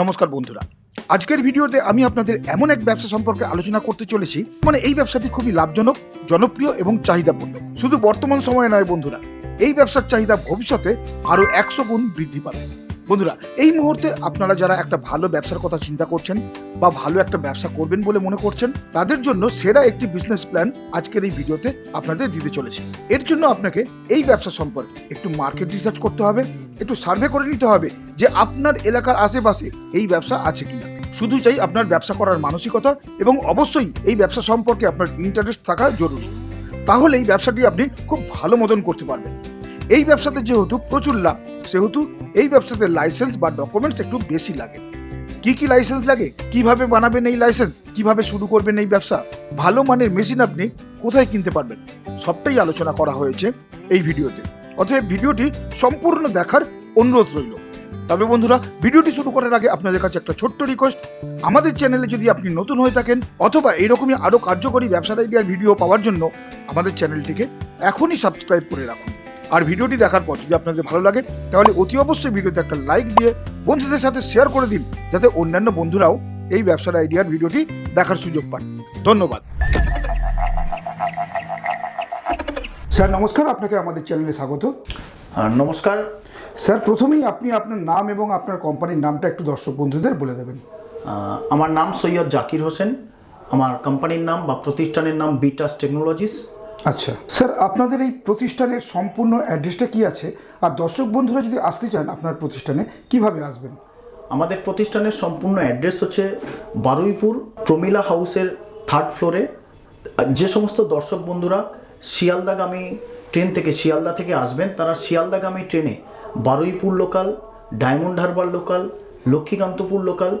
নমস্কার বন্ধুরা। আজকের ভিডিওতে আমি আপনাদের এমন এক ব্যবসা সম্পর্কে আলোচনা করতে চলেছি মানে এই ব্যবসাটি খুবই লাভজনক, জনপ্রিয় এবং চাহিদাপূর্ণ। শুধু বর্তমান সময়ে নয় বন্ধুরা, এই ব্যবসার চাহিদা ভবিষ্যতে আরও একশো গুণ বৃদ্ধি পাবে। বন্ধুরা, এই মুহূর্তে আপনারা যারা একটা ভালো ব্যবসার কথা চিন্তা করছেন বা ভালো একটা ব্যবসা করবেন বলে মনে করছেন, তাদের জন্য সেরা একটি বিজনেস প্ল্যান আজকের এই ভিডিওতে আপনাদের দিতে চলেছে। এর জন্য আপনাকে এই ব্যবসা সম্পর্কে একটু মার্কেট রিসার্চ করতে হবে, একটু সার্ভে করে নিতে হবে যে আপনার এলাকার আশেপাশে এই ব্যবসা আছে কিনা। শুধু চাই আপনার ব্যবসা করার মানসিকতা এবং অবশ্যই এই ব্যবসা সম্পর্কে আপনার ইন্টারেস্ট থাকা জরুরি। তাহলে এই ব্যবসাটি আপনি খুব ভালো মতন করতে পারবেন। এই ব্যবসাতে যেহেতু প্রচুর লাভ সেহেতু এই ব্যবসাতে লাইসেন্স বা ডকুমেন্টস একটু বেশি লাগে। কি কি লাইসেন্স লাগে? কীভাবে বানাবেন এই লাইসেন্স কীভাবে শুরু করবেন এই ব্যবসা? ভালো মানের মেশিন আপনি কোথায় কিনতে পারবেন? সবটাই আলোচনা করা হয়েছে এই ভিডিওতে। অতএব ভিডিওটি সম্পূর্ণ দেখার অনুরোধ রইল। তবে বন্ধুরা, ভিডিওটি শুরু করার আগে আপনাদের কাছে একটা ছোট্ট রিকোয়েস্ট আমাদের চ্যানেলে যদি আপনি নতুন হয়ে থাকেন, অথবা এইরকমই আরও কার্যকরী ব্যবসার আইডিয়ার ভিডিও পাওয়ার জন্য আমাদের চ্যানেলটিকে এখনই সাবস্ক্রাইব করে রাখুন। আর ভিডিওটি দেখার পর যদি আপনাদের ভালো লাগে তাহলে অতি অবশ্যই ভিডিওতে একটা লাইক দিয়ে বন্ধুদের সাথে শেয়ার করে দিন যাতে অন্যান্য বন্ধুরাও এই ব্যবসার আইডিয়ার ভিডিওটি দেখার সুযোগ পান ধন্যবাদ। স্যার নমস্কার আপনাকে আমাদের চ্যানেলে স্বাগত। নমস্কার। স্যার প্রথমেই আপনি আপনার নাম এবং আপনার কোম্পানির নামটা একটু দর্শক বন্ধুদের বলে দেবেন। আমার নাম সৈয়দ জাকির হোসেন। আমার কোম্পানির নাম বা প্রতিষ্ঠানের নাম বিটাস টেকনোলজিস আচ্ছা। স্যার, আপনাদের এই প্রতিষ্ঠানের সম্পূর্ণ অ্যাড্রেসটা কি আছে? আর দর্শক বন্ধুরা যদি আসতে চান আপনার প্রতিষ্ঠানে, কীভাবে আসবেন? আমাদের প্রতিষ্ঠানের সম্পূর্ণ অ্যাড্রেস হচ্ছে বারুইপুর প্রমিলা হাউসের থার্ড ফ্লোরে। যে সমস্ত দর্শক বন্ধুরা শিয়ালদাগামী ট্রেন থেকে, শিয়ালদা থেকে আসবেন, তারা শিয়ালদাগামী ট্রেনে Baruipur local, Diamond Harbour local, Lakshmikantapur local,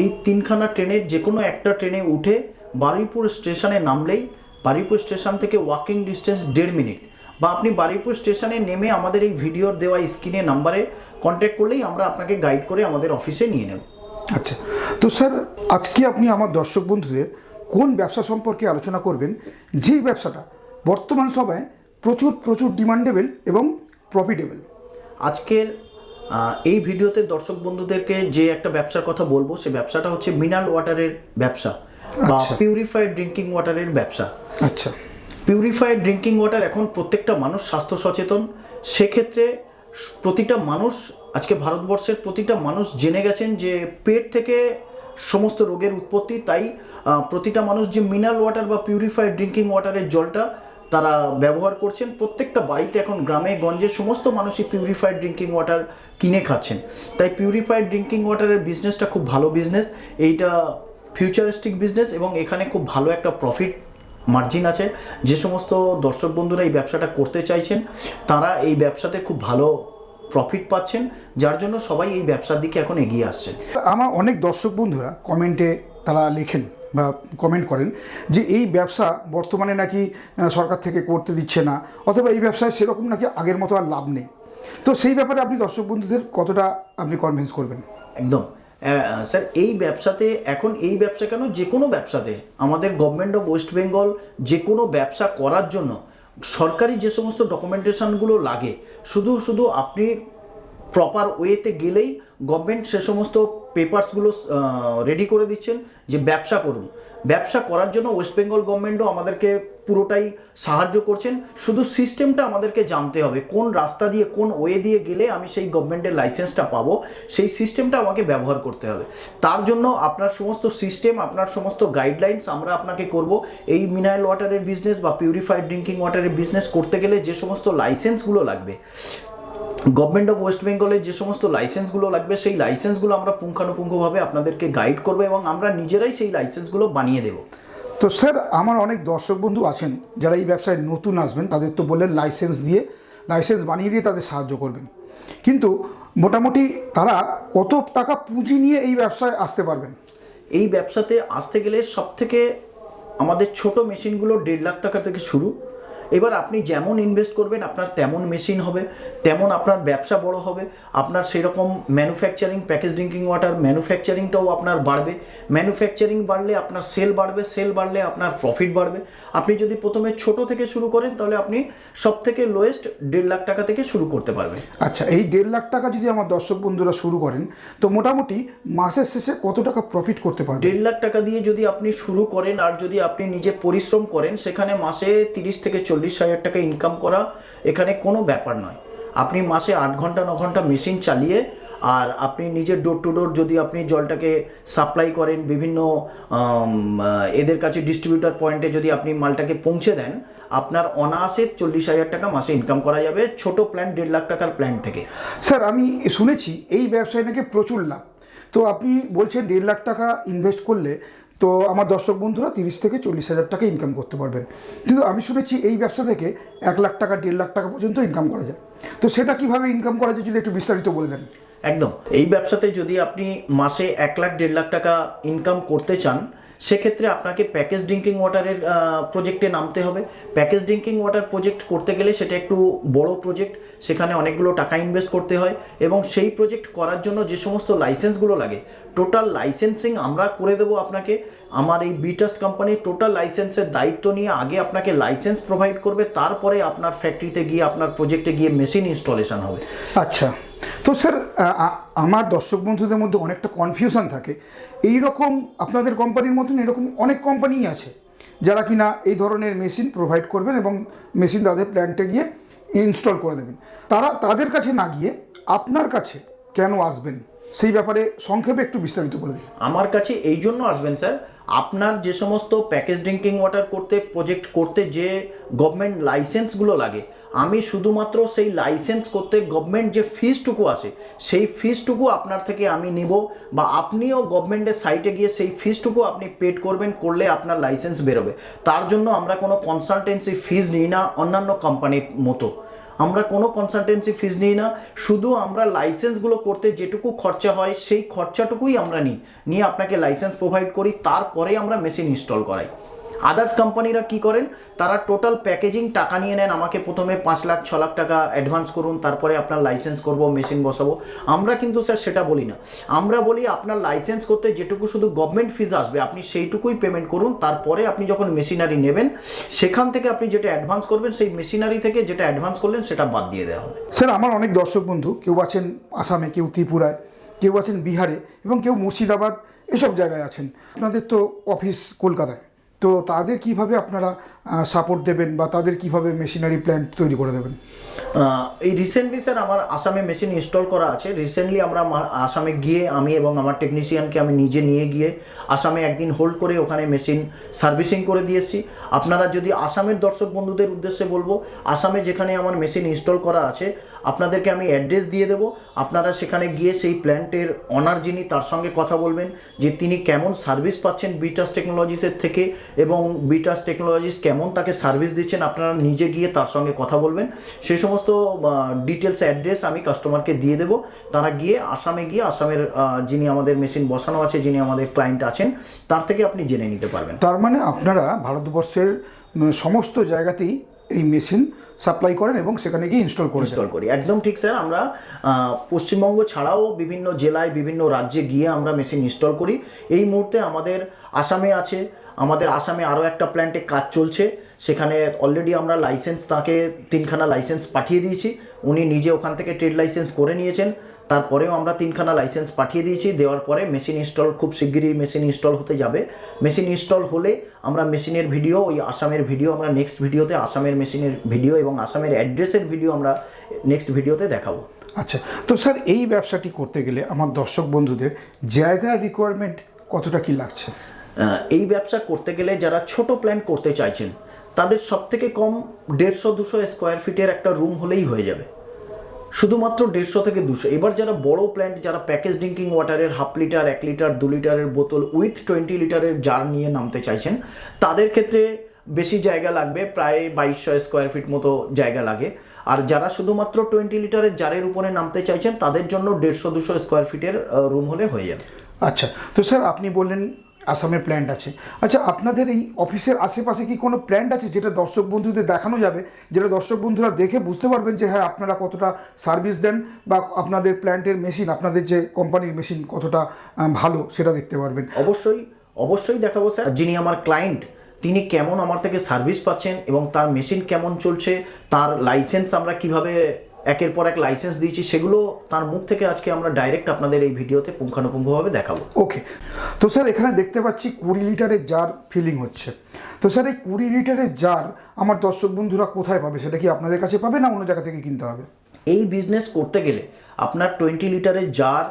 এই তিনখানা ট্রেনের যে কোনো একটা ট্রেনে উঠে বারুইপুর স্টেশনে নামলেই বারুইপুর স্টেশন থেকে ওয়াকিং ডিস্টেন্স দেড় মিনিট। বা আপনি বারুইপুর স্টেশনে নেমে আমাদের এই ভিডিওর দেওয়া স্ক্রিনে নাম্বারে কন্ট্যাক্ট করলেই আমরা আপনাকে গাইড করে আমাদের অফিসে নিয়ে নেব। আচ্ছা। তো স্যার আজকে আপনি আমার দর্শক বন্ধুদের কোন ব্যবসা সম্পর্কে আলোচনা করবেন? যেই ব্যবসাটা বর্তমান সময়ে প্রচুর প্রচুর ডিমান্ডেবল এবং প্রফিটেবল আজকের এই ভিডিওতে দর্শক বন্ধুদেরকে যে একটা ব্যবসার কথা বলব সে ব্যবসাটা হচ্ছে মিনাল ওয়াটারের ব্যবসা। বা। পিউরিফাইড ড্রিঙ্কিং ওয়াটারের ব্যবসা। আচ্ছা। পিউরিফাইড ড্রিঙ্কিং ওয়াটার এখন প্রত্যেকটা মানুষ স্বাস্থ্য সচেতন। সেক্ষেত্রে প্রতিটা মানুষ আজকে ভারতবর্ষের প্রতিটা মানুষ জেনে গেছেন যে পেট থেকে সমস্ত রোগের উৎপত্তি তাই প্রতিটা মানুষ যে মিনারেল ওয়াটার বা পিউরিফাইড ড্রিঙ্কিং ওয়াটারের জলটা তারা ব্যবহার করছেন প্রত্যেকটা বাড়িতে এখন গ্রামে গঞ্জে সমস্ত মানুষই পিউরিফাইড ড্রিঙ্কিং ওয়াটার কিনে খাচ্ছেন। তাই পিউরিফাইড ড্রিঙ্কিং ওয়াটারের বিজনেসটা খুব ভালো বিজনেস এইটা ফিউচারিস্টিক বিজনেস এবং এখানে খুব ভালো একটা প্রফিট মার্জিন আছে। যে সমস্ত দর্শক বন্ধুরা এই ব্যবসাটা করতে চাইছেন তারা এই ব্যবসাতে খুব ভালো প্রফিট পাচ্ছেন যার জন্য সবাই এই ব্যবসার দিকে এখন এগিয়ে আসছে। আমার অনেক দর্শক বন্ধুরা কমেন্টে তারা লেখেন বা কমেন্ট করেন যে এই ব্যবসা বর্তমানে নাকি সরকার থেকে করতে দিচ্ছে না অথবা এই ব্যবসায় সেরকম নাকি আগের মতো আর লাভ নেই। তো সেই ব্যাপারে আপনি দর্শক বন্ধুদের কতটা আপনি কনভিন্স করবেন? একদম। স্যার, এই ব্যবসাতে, এখন এই ব্যবসা কেন? যে কোনো ব্যবসাতে। আমাদের গভর্নমেন্ট অফ ওয়েস্ট বেঙ্গল যে কোনো ব্যবসা করার জন্য সরকারি যে সমস্ত ডকুমেন্টেশনগুলো লাগে, শুধু শুধু আপনি প্রপার ওয়েতে গেলেই গভর্নমেন্ট সে সমস্ত পেপারসগুলো রেডি করে দিচ্ছেন যে ব্যবসা করুন। ব্যবসা করার জন্য ওয়েস্ট বেঙ্গল গভর্নমেন্টও আমাদেরকে পুরোটাই সাহায্য করছেন। শুধু সিস্টেমটা আমাদেরকে জানতে হবে, কোন রাস্তা দিয়ে, কোন ওয়ে দিয়ে গেলে আমি সেই গভর্নমেন্টের লাইসেন্সটা পাবো, সেই সিস্টেমটা আমাকে ব্যবহার করতে হবে। তার জন্য আপনার সমস্ত সিস্টেম আপনার সমস্ত গাইডলাইন্স আমরা আপনাকে করব। এই মিনারেল ওয়াটারের বিজনেস বা পিউরিফাইড ড্রিঙ্কিং ওয়াটারের বিজনেস করতে গেলে যে সমস্ত লাইসেন্সগুলো লাগবে গভর্নমেন্ট অফ ওয়েস্ট বেঙ্গলের যে সমস্ত লাইসেন্সগুলো লাগবে, সেই লাইসেন্সগুলো আমরা পুঙ্খানুপুঙ্খভাবে আপনাদেরকে গাইড করব এবং আমরা নিজেরাই সেই লাইসেন্সগুলো বানিয়ে দেবো। তো স্যার, আমার অনেক দর্শক বন্ধু আছেন যারা এই ব্যবসায় নতুন আসবেন, তাদের তো বললেন লাইসেন্স দিয়ে লাইসেন্স বানিয়ে দিয়ে তাদের সাহায্য করবেন। কিন্তু মোটামুটি তারা কত টাকা পুঁজি নিয়ে এই ব্যবসায় আসতে পারবেন? এই ব্যবসাতে আসতে গেলে সব থেকে আমাদের ছোট মেশিনগুলো দেড় লাখ টাকা থেকে শুরু। এবার আপনি যেমন ইনভেস্ট করবেন আপনার তেমন মেশিন হবে তেমন আপনার ব্যবসা বড় হবে আপনার সেরকম ম্যানুফ্যাকচারিং প্যাকেজ ড্রিঙ্কিং ওয়াটার ম্যানুফ্যাকচারিংটাও আপনার বাড়বে। ম্যানুফ্যাকচারিং বাড়লে আপনার সেল বাড়বে সেল বাড়লে আপনার প্রফিট বাড়বে। আপনি যদি প্রথমে ছোট থেকে শুরু করেন তাহলে আপনি সব থেকে লোয়েস্ট দেড় লাখ টাকা থেকে শুরু করতে পারবেন। আচ্ছা এই দেড় লাখ টাকা যদি আমার দর্শক বন্ধুরা শুরু করেন তো মোটামুটি মাসের শেষে কত টাকা প্রফিট করতে পারবেন? দেড় লাখ টাকা দিয়ে যদি আপনি শুরু করেন আর যদি আপনি নিজে পরিশ্রম করেন সেখানে মাসে তিরিশ থেকে চল্লিশ হাজার টাকা ইনকাম করা এখানে কোনো ব্যাপার নয়। আপনি মাসে আট ঘণ্টা, ন ঘণ্টা মেশিন চালিয়ে আর আপনি নিজের ডোর টু ডোর যদি আপনি জলটাকে সাপ্লাই করেন বিভিন্ন এদের কাছে ডিস্ট্রিবিউটার পয়েন্টে যদি আপনি মালটাকে পৌঁছে দেন, আপনার অনায়াসে চল্লিশ হাজার টাকা মাসে ইনকাম করা যাবে ছোট প্ল্যান দেড় লাখ টাকার প্ল্যান থেকে। স্যার আমি শুনেছি এই ব্যবসায় নাকি প্রচুর লাভ। তো আপনি বলছেন দেড় লাখ টাকা ইনভেস্ট করলে তো আমার দর্শক বন্ধুরা তিরিশ থেকে চল্লিশ হাজার টাকা ইনকাম করতে পারবেন। কিন্তু আমি শুনেছি এই ব্যবসা থেকে এক লাখ টাকা, দেড় লাখ টাকা পর্যন্ত ইনকাম করা যায়। তো সেটা কীভাবে ইনকাম করা যায় যদি একটু বিস্তারিত বলে দেন। একদম। এই ব্যবসাতে যদি আপনি মাসে এক লাখ, দেড় লাখ টাকা ইনকাম করতে চান সেক্ষেত্রে আপনাকে প্যাকেজ ড্রিঙ্কিং ওয়াটারের প্রজেক্টে নামতে হবে। প্যাকেজ ড্রিঙ্কিং ওয়াটার প্রজেক্ট করতে গেলে সেটা একটু বড় প্রজেক্ট সেখানে অনেকগুলো টাকা ইনভেস্ট করতে হয় এবং সেই প্রজেক্ট করার জন্য যে সমস্ত লাইসেন্সগুলো লাগে টোটাল লাইসেন্সিং আমরা করে দেবো আপনাকে। আমার এই বিটাস্ট কোম্পানি টোটাল লাইসেন্সের দায়িত্ব নিয়ে আগে আপনাকে লাইসেন্স প্রোভাইড করবে, তারপরে আপনার ফ্যাক্টরিতে গিয়ে আপনার প্রজেক্টে গিয়ে মেশিন ইনস্টলেশন হবে। আচ্ছা। তো স্যার আমার দর্শক বন্ধুদের মধ্যে অনেকটা কনফিউশন থাকে। এই রকম আপনাদের কোম্পানির মতন এরকম অনেক কোম্পানিই আছে, যারা কিনা এই ধরনের মেশিন প্রোভাইড করবেন এবং মেশিন তাদের প্ল্যান্টে গিয়ে ইনস্টল করে দেবেন। তারা, তাদের কাছে না গিয়ে আপনার কাছে কেন আসবেন? সেই ব্যাপারে সংক্ষেপে একটু বিস্তারিত বলে দিন। আমার কাছে এই জন্য আসবেন, স্যার আপনার যে সমস্ত প্যাকেজ ড্রিঙ্কিং ওয়াটার করতে প্রজেক্ট করতে যে গভর্নমেন্ট লাইসেন্সগুলো লাগে, আমি শুধুমাত্র সেই লাইসেন্স করতে গভর্নমেন্ট যে ফিসটুকু আছে, সেই ফিসটুকু আপনার থেকে আমি নিব বা আপনিও গভর্নমেন্টের সাইটে গিয়ে সেই ফিসটুকু আপনি পেড করবেন, করলে আপনার লাইসেন্স বেরোবে। তার জন্য আমরা কোনো কনসালটেন্সি ফিজ নিই না, অন্যান্য কোম্পানির মতো। আমরা কোনো কনসালটেন্সি ফিজ নিই না, শুধু আমরা লাইসেন্সগুলো করতে যেটুকু খরচা হয়, সেই খরচাটুকুই আমরা নিই। নিয়ে আপনাকে লাইসেন্স প্রোভাইড করি তারপরে আমরা মেশিন ইনস্টল করাই। আদার্স কোম্পানিরা কি করেন? তারা টোটাল প্যাকেজিং টাকা নিয়ে নেন। আমাকে প্রথমে পাঁচ লাখ, ছ লাখ টাকা অ্যাডভান্স করুন, তারপরে আপনার লাইসেন্স করব মেশিন বসাবো। আমরা কিন্তু স্যার সেটা বলি না। আমরা বলি আপনার লাইসেন্স করতে যেটুকু শুধু গভর্নমেন্ট ফিজ আসবে, আপনি সেইটুকুই পেমেন্ট করুন। তারপরে আপনি যখন মেশিনারি নেবেন, সেখান থেকে আপনি যেটা অ্যাডভান্স করবেন, সেই মেশিনারি থেকে যেটা অ্যাডভান্স করলেন, সেটা বাদ দিয়ে দেওয়া হবে। স্যার আমার অনেক দর্শক বন্ধু, কেউ আছেন আসামে, কেউ ত্রিপুরায়, কেউ আছেন বিহারে, এবং কেউ মুর্শিদাবাদ, এসব জায়গায় আছেন। আপনাদের তো অফিস কলকাতায়। তো তাদের কীভাবে আপনারা সাপোর্ট দেবেন বা তাদের কীভাবে মেশিনারি প্ল্যান্ট তৈরি করে দেবেন? এই রিসেন্টলি স্যার আমার আসামে মেশিন ইনস্টল করা আছে। রিসেন্টলি আমরা আসামে গিয়ে আমি এবং আমার টেকনিশিয়ানকে আমি নিজে নিয়ে গিয়ে আসামে একদিন হোল্ড করে ওখানে মেশিন সার্ভিসিং করে দিয়েছি আপনারা যদি আসামের দর্শক বন্ধুদের উদ্দেশ্যে বলব, আসামে যেখানে আমার মেশিন ইনস্টল করা আছে, আপনাদেরকে আমি অ্যাড্রেস দিয়ে দেবো। আপনারা সেখানে গিয়ে সেই প্ল্যান্টের অনার যিনি তার সঙ্গে কথা বলবেন, যে তিনি কেমন সার্ভিস পাচ্ছেন বিটাস টেকনোলজিসের থেকে এবং বিটাস টেকনোলজিস কেমন তাকে সার্ভিস দিচ্ছেন আপনারা নিজে গিয়ে তার সঙ্গে কথা বলবেন। সেই সমস্ত ডিটেলস অ্যাড্রেস আমি কাস্টমারকে দিয়ে দেবো। তারা গিয়ে আসামে গিয়ে আসামের যিনি আমাদের মেশিন বসানো আছে যিনি আমাদের ক্লায়েন্ট আছেন তার থেকে আপনি জেনে নিতে পারবেন। তার মানে আপনারা ভারতবর্ষের সমস্ত জায়গাতেই এই মেশিন সাপ্লাই করেন এবং সেখানে গিয়ে ইনস্টল করে। ইনস্টল করি। একদম ঠিক স্যার আমরা পশ্চিমবঙ্গ ছাড়াও বিভিন্ন জেলায় বিভিন্ন রাজ্যে গিয়ে আমরা মেশিন ইনস্টল করি। এই মুহূর্তে আমাদের আসামে আছে আমাদের আসামে আরও একটা প্ল্যান্টে কাজ চলছে। সেখানে অলরেডি আমরা লাইসেন্স তাকে তিনখানা লাইসেন্স পাঠিয়ে দিয়েছি। উনি নিজে ওখান থেকে ট্রেড লাইসেন্স করে নিয়েছেন। তারপরেও আমরা তিনখানা লাইসেন্স পাঠিয়ে দিয়েছি। দেওয়ার পরে মেশিন ইনস্টল খুব শিগগিরই মেশিন ইনস্টল হতে যাবে। মেশিন ইনস্টল হলে আমরা মেশিনের ভিডিও ওই আসামের ভিডিও আমরা নেক্সট ভিডিওতে আসামের মেশিনের ভিডিও এবং আসামের অ্যাড্রেসের ভিডিও আমরা নেক্সট ভিডিওতে দেখাবো। আচ্ছা তো স্যার, এই ব্যবসাটি করতে গেলে আমার দর্শক বন্ধুদের জায়গার রিকোয়ারমেন্ট কতটা কি লাগছে? এই ব্যবসা করতে গেলে যারা ছোট প্ল্যান করতে চাইছেন, তাদের সব থেকে কম দেড়শো দুশো স্কোয়ার ফিটের একটা রুম হলেই হয়ে যাবে। শুধুমাত্র দেড়শো থেকে দুশো। এবার যারা বড় প্ল্যান্ট যারা প্যাকেজ ড্রিঙ্কিং ওয়াটারের হাফ লিটার এক লিটার দু লিটারের বোতল উইথ টোয়েন্টি লিটারের জার নিয়ে নামতে চাইছেন, তাদের ক্ষেত্রে বেশি জায়গা লাগবে, প্রায় বাইশশো স্কোয়ার ফিট মতো জায়গা লাগে। আর যারা শুধুমাত্র টোয়েন্টি লিটারের জারের উপরে নামতে চাইছেন, তাদের জন্য দেড়শো দুশো স্কোয়ার ফিটের রুম হলে হয়ে যাবে। আচ্ছা তো স্যার আপনি বললেন আসামে প্ল্যান্ট আছে। আচ্ছা আপনাদের এই অফিসের আশেপাশে কি কোনো প্ল্যান্ট আছে যেটা দর্শক বন্ধুদের দেখানো যাবে? যেটা দর্শক বন্ধুরা দেখে বুঝতে পারবেন যে হ্যাঁ আপনারা কতটা সার্ভিস দেন বা আপনাদের প্ল্যান্টের মেশিন আপনাদের যে কোম্পানির মেশিন কতটা ভালো সেটা দেখতে পারবেন। অবশ্যই অবশ্যই দেখাবো স্যার। যিনি আমার ক্লায়েন্ট তিনি কেমন আমার থেকে সার্ভিস পাচ্ছেন এবং তার মেশিন কেমন চলছে, তার লাইসেন্স আমরা কীভাবে একের পর এক লাইসেন্স দিয়েছি সেগুলো তার মুখ থেকে আজকে আমরা ডাইরেক্ট আপনাদের এই ভিডিওতে পুঙ্খানুপুঙ্খভাবে দেখাবো। ওকে তো স্যার এখানে দেখতে পাচ্ছি কুড়ি লিটারের জার ফিলিং হচ্ছে। তো স্যার এই কুড়ি লিটারের জার আমার দর্শক বন্ধুরা কোথায় পাবে? সেটা কি আপনাদের কাছে পাবে না অন্য জায়গা থেকে কিনতে হবে? এই বিজনেস করতে গেলে আপনার টোয়েন্টি লিটারের জার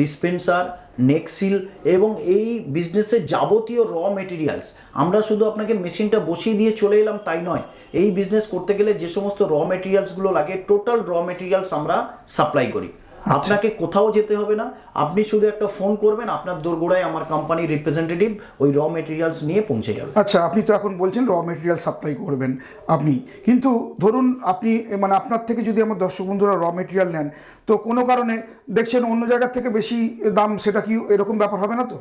ডিসপেন্সার নেক্সিল এবং এই বিজনেসের যাবতীয় র মেটেরিয়ালস আমরা শুধু আপনাকে মেশিনটা বসিয়ে দিয়ে চলে এলাম তাই নয়। এই বিজনেস করতে গেলে যে সমস্ত র মেটেরিয়ালসগুলো লাগে টোটাল র মেটেরিয়ালস আমরা সাপ্লাই করি। আপনাকে কোথাও যেতে হবে না। আপনি শুধু একটা ফোন করবেন আপনার দোরগোড়ায় আমার কোম্পানির রিপ্রেজেন্টেটিভ ওই র মেটেরিয়ালস নিয়ে পৌঁছে যাবে। আচ্ছা আপনি তো এখন বলছেন র মেটেরিয়াল সাপ্লাই করবেন আপনি। কিন্তু ধরুন আপনি মানে আপনার থেকে যদি আমার দর্শক বন্ধুরা র মেটেরিয়াল নেন তো কোনো কারণে দেখছেন অন্য জায়গার থেকে বেশি দাম সেটা কি এরকম ব্যাপার হবে না তো?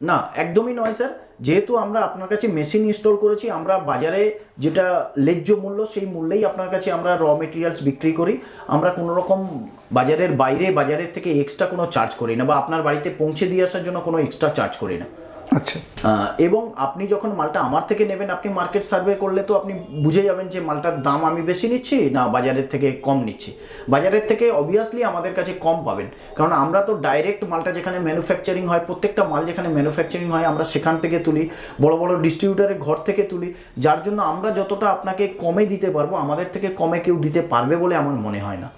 না, একদমই নয়, স্যার। যেহেতু আমরা আপনার কাছে মেশিন ইনস্টল করেছি, আমরা বাজারে যেটা লেজ্য মূল্য, সেই মূল্যেই আপনার কাছে আমরা র মেটেরিয়ালস বিক্রি করি। আমরা কোনো রকম বাজারের বাইরে, বাজারের থেকে এক্সট্রা কোনো চার্জ করি না বা আপনার বাড়িতে পৌঁছে দিয়ে আসার জন্য কোনো এক্সট্রা চার্জ করি না। আচ্ছা। এবং আপনি যখন মালটা আমার থেকে নেবেন, আপনি মার্কেট সার্ভে করলে তো আপনি বুঝে যাবেন যে মালটার দাম আমি বেশি নিচ্ছি না বাজারের থেকে কম নিচ্ছি। বাজারের থেকে অবভিয়াসলি আমাদের কাছে কম পাবেন। কারণ আমরা তো ডাইরেক্ট মালটা যেখানে ম্যানুফ্যাকচারিং হয়, প্রত্যেকটা মাল যেখানে ম্যানুফ্যাকচারিং হয়, আমরা সেখান থেকে তুলি, বড় বড় ডিস্ট্রিবিউটারের ঘর থেকে তুলি। যার জন্য আমরা যতটা আপনাকে কমে দিতে পারব, আমাদের থেকে কমে কেউ দিতে পারবে বলে আমার মনে হয় না।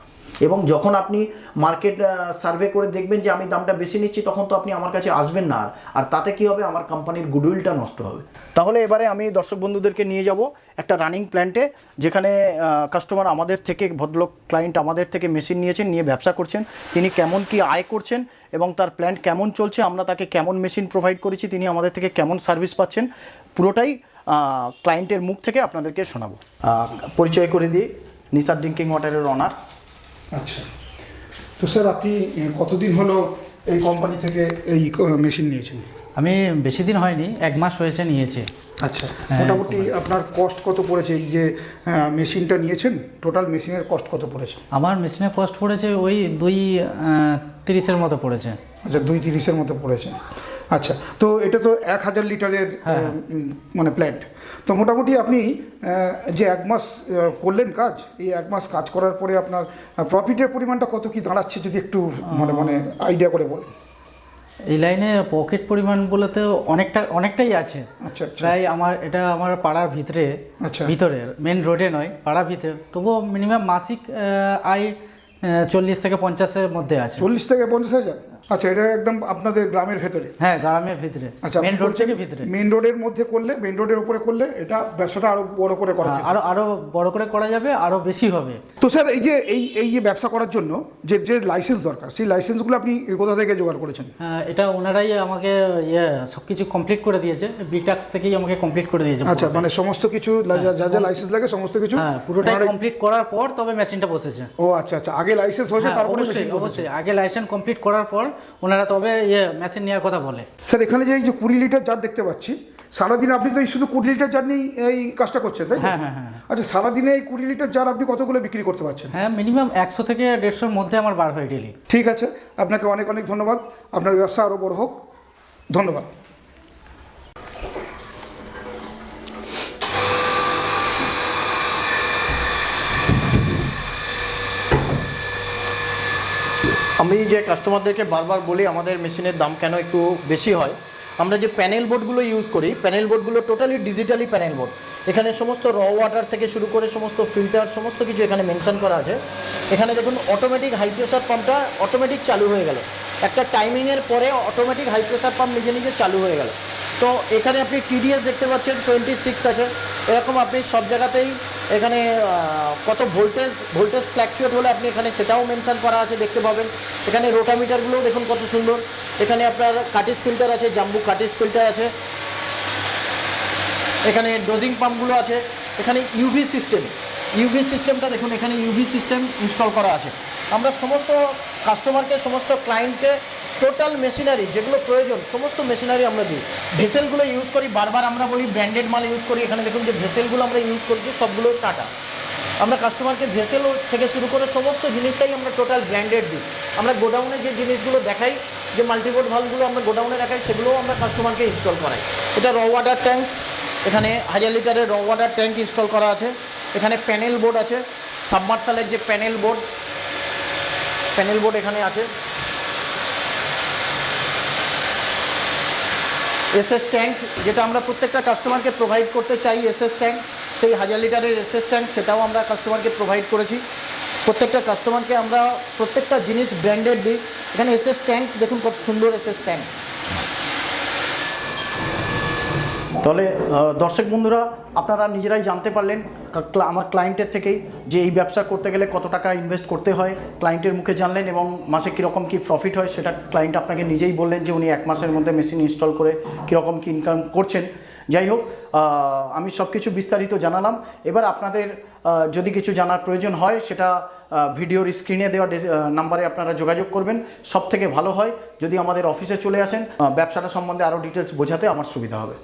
এবং যখন আপনি মার্কেট সার্ভে করে দেখবেন যে আমি দামটা বেশি নিচ্ছি, তখন তো আপনি আমার কাছে আসবেন না আর। তাতে কি হবে? আমার কোম্পানির গুডউইলটা নষ্ট হবে। তাহলে এবারে আমি দর্শক বন্ধুদেরকে নিয়ে যাব একটা রানিং প্ল্যান্টে যেখানে কাস্টমার আমাদের থেকে, ভদ্রলোক ক্লায়েন্ট আমাদের থেকে মেশিন নিয়েছেন, নিয়ে ব্যবসা করছেন। তিনি কেমন কি আয় করছেন এবং তার প্ল্যান্ট কেমন চলছে, আমরা তাকে কেমন মেশিন প্রোভাইড করেছি, তিনি আমাদের থেকে কেমন সার্ভিস পাচ্ছেন, পুরোটাই ক্লায়েন্টের মুখ থেকে আপনাদেরকে শোনাবো। পরিচয় করে দিই। নিসার ড্রিঙ্কিং ওয়াটারের অনার আচ্ছা। তো স্যার আপনি কতদিন হলো এই কোম্পানি থেকে এই মেশিন নিয়েছেন? আমি বেশি দিন হয়নি এক মাস হয়েছে নিয়েছি। আচ্ছা। মোটামুটি আপনার কস্ট কত পড়েছে? এই যে মেশিনটা নিয়েছেন টোটাল মেশিনের কস্ট কত পড়েছে? আমার মেশিনের কস্ট পড়েছে ওই দুই তিরিশের মতো পড়েছে। আচ্ছা দুই তিরিশের মতো পড়েছে। আচ্ছা তো এটা তো এক হাজার লিটারের মানে প্ল্যান্ট তো মোটামুটি আপনি যে এক মাস করলেন কাজ এই এক মাস কাজ করার পরে আপনার প্রফিটের পরিমাণটা কত কি দাঁড়াচ্ছে যদি একটু মানে মানে আইডিয়া করে বলেন। এই লাইনে পকেট পরিমাণ বলতে অনেকটা অনেকটাই আছে। আচ্ছা আচ্ছা। প্রায় আমার এটা আমার পাড়ার ভিতরে আচ্ছা। ভিতরে মেন রোডে নয় পাড়ার ভিতরে। তবুও মিনিমাম মাসিক আয় চল্লিশ থেকে পঞ্চাশের মধ্যে আছে। চল্লিশ থেকে পঞ্চাশ হাজার? আচ্ছা এটা একদম আপনাদের গ্রামের ভেতরে? হ্যাঁ গ্রামের ভিতরে। আচ্ছা মেন রোড থেকে ভিতরে। মেন রোডের মধ্যে করলে মেন রোডের উপরে করলে এটা ব্যবসাটা আরও বড় করে করা যায় আরও আরও বড় করে করা যাবে আরও বেশি হবে। তো স্যার এই যে এই এই যে ব্যবসা করার জন্য যে যে লাইসেন্স দরকার সেই লাইসেন্সগুলো আপনি কোথা থেকে জোগাড় করেছেন? হ্যাঁ, এটা ওনারাই আমাকে ইয়ে সব কিছু কমপ্লিট করে দিয়েছে। বিটাক্স থেকেই আমাকে কমপ্লিট করে দিয়েছে আচ্ছা মানে সমস্ত কিছু যা- যা লাইসেন্স লাগে সমস্ত কিছু হ্যাঁ পুরোটাই কমপ্লিট করার পর তবে মেশিনটা বসেছে। ও আচ্ছা আচ্ছা আগে লাইসেন্স হয়েছে হ্যাঁ, তারপরে অবশ্যই অবশ্যই আগে লাইসেন্স কমপ্লিট করার পর ওনারা তবে ইয়ে মেশিন নেওয়ার কথা বলে। স্যার এখানে যে এই যে কুড়ি লিটার জার দেখতে পাচ্ছি সারাদিন আপনি তো এই শুধু কুড়ি লিটার জার নিয়েই এই কাজটা করছেন তাই হ্যাঁ হ্যাঁ হ্যাঁ। আচ্ছা সারাদিনে এই কুড়ি লিটার জার আপনি কতগুলো বিক্রি করতে পারছেন? হ্যাঁ মিনিমাম একশো থেকে দেড়শোর মধ্যে আমার বার হয় ডেলি ঠিক আছে আপনাকে অনেক অনেক ধন্যবাদ। আপনার ব্যবসা আরও বড় হোক। ধন্যবাদ। আমি যে কাস্টমারদেরকে বারবার বলি, আমাদের মেশিনের দাম কেন একটু বেশি হয়, আমরা যে প্যানেল বোর্ডগুলো ইউজ করি প্যানেল বোর্ডগুলো টোটালি ডিজিটালি প্যানেল বোর্ড এখানে সমস্ত র ওয়াটার থেকে শুরু করে সমস্ত ফিল্টার সমস্ত কিছু এখানে মেনশন করা আছে। এখানে দেখুন অটোমেটিক হাই প্রেশার পাম্পটা অটোমেটিক চালু হয়ে গেল। একটা টাইমিংয়ের পরে অটোমেটিক হাই প্রেশার পাম্প নিজে নিজে চালু হয়ে গেল। তো এখানে আপনি টিডিএস দেখতে পাচ্ছেন টোয়েন্টি সিক্স আছে। এরকম আপনি সব জায়গাতেই এখানে কত ভোল্টেজ ভোল্টেজ ফ্ল্যাকচুয়েট হলে আপনি এখানে সেটাও মেনশান করা আছে, দেখতে পাবেন। এখানে রোটামিটারগুলোও দেখুন কত সুন্দর। এখানে আপনার কাটিস ফিল্টার আছে, জাম্বু কাটিস ফিল্টার আছে। এখানে ডোজিং পাম্পগুলো আছে। এখানে ইউভি সিস্টেম ইউভি সিস্টেমটা দেখুন, এখানে ইউভি সিস্টেম ইনস্টল করা আছে। আমরা সমস্ত কাস্টমারকে সমস্ত ক্লায়েন্টকে টোটাল মেশিনারি যেগুলো প্রয়োজন, সমস্ত মেশিনারি আমরা দিই। ভেসেলগুলো ইউজ করি, বারবার আমরা বলি ব্র্যান্ডেড মাল ইউজ করি। এখানে দেখুন যে ভেসেলগুলো আমরা ইউজ করছি সবগুলো টাটা। আমরা কাস্টমারকে ভেসেল থেকে শুরু করে সমস্ত জিনিসটাই আমরা টোটাল ব্র্যান্ডেড দিই। আমরা গোডাউনে যে জিনিসগুলো দেখাই, যে মাল্টিবোর্ড ভালগুলো আমরা গোডাউনে দেখাই, সেগুলোও আমরা কাস্টমারকে ইনস্টল করাই। এটা র ওয়াটার ট্যাঙ্ক এখানে হাজার লিটারের র ওয়াটার ট্যাঙ্ক ইনস্টল করা আছে। এখানে প্যানেল বোর্ড আছে। সাবমার্সালের যে প্যানেল বোর্ড প্যানেল বোর্ড এখানে আছে। এসএস ট্যাঙ্ক যেটা আমরা প্রত্যেকটা কাস্টমারকে প্রোভাইড করতে চাই, এসএস ট্যাঙ্ক সেই হাজার লিটারের এসএস ট্যাঙ্ক সেটাও আমরা কাস্টমারকে প্রোভাইড করেছি। প্রত্যেকটা কাস্টমারকে আমরা প্রত্যেকটা জিনিস ব্র্যান্ডেড দিই। এখানে এসএস ট্যাঙ্ক দেখুন কত সুন্দর এসএস ট্যাঙ্ক তাহলে দর্শক বন্ধুরা, আপনারা নিজেরাই জানতে পারলেন আমার ক্লায়েন্টের থেকেই যে এই ব্যবসা করতে গেলে কত টাকা ইনভেস্ট করতে হয়। ক্লায়েন্টের মুখে জানলেন এবং মাসে কীরকম কী প্রফিট হয় সেটা ক্লায়েন্ট আপনাকে নিজেই বললেন যে উনি এক মাসের মধ্যে মেশিন ইনস্টল করে কীরকম কী ইনকাম করছেন। যাই হোক আমি সব কিছু বিস্তারিত জানালাম। এবার আপনাদের যদি কিছু জানার প্রয়োজন হয় সেটা ভিডিওর স্ক্রিনে দেওয়া নাম্বারে আপনারা যোগাযোগ করবেন। সব থেকে ভালো হয় যদি আমাদের অফিসে চলে আসেন ব্যবসাটা সম্বন্ধে আরও ডিটেলস বোঝাতে আমার সুবিধা হবে।